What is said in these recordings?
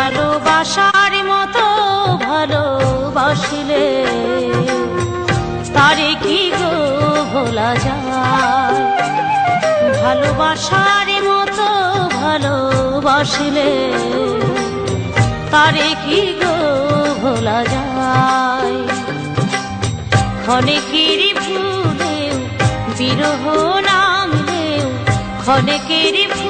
ভালোবাসার মতো ভালোবাসিলে। তারে কি গো ভোলা যায়? ভালোবাসার মতো ভালোবাসিলে। তারে কি গো ভোলা যায়? ক্ষণেকের ফুলেও বিরহ নামলেও ক্ষণেকের ফুলেও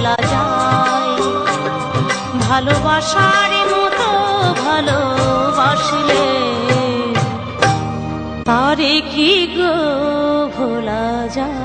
ভোলা যায়। ভালোবাসার মতো ভালোবাসলে তারে কি গো ভোলা যায়?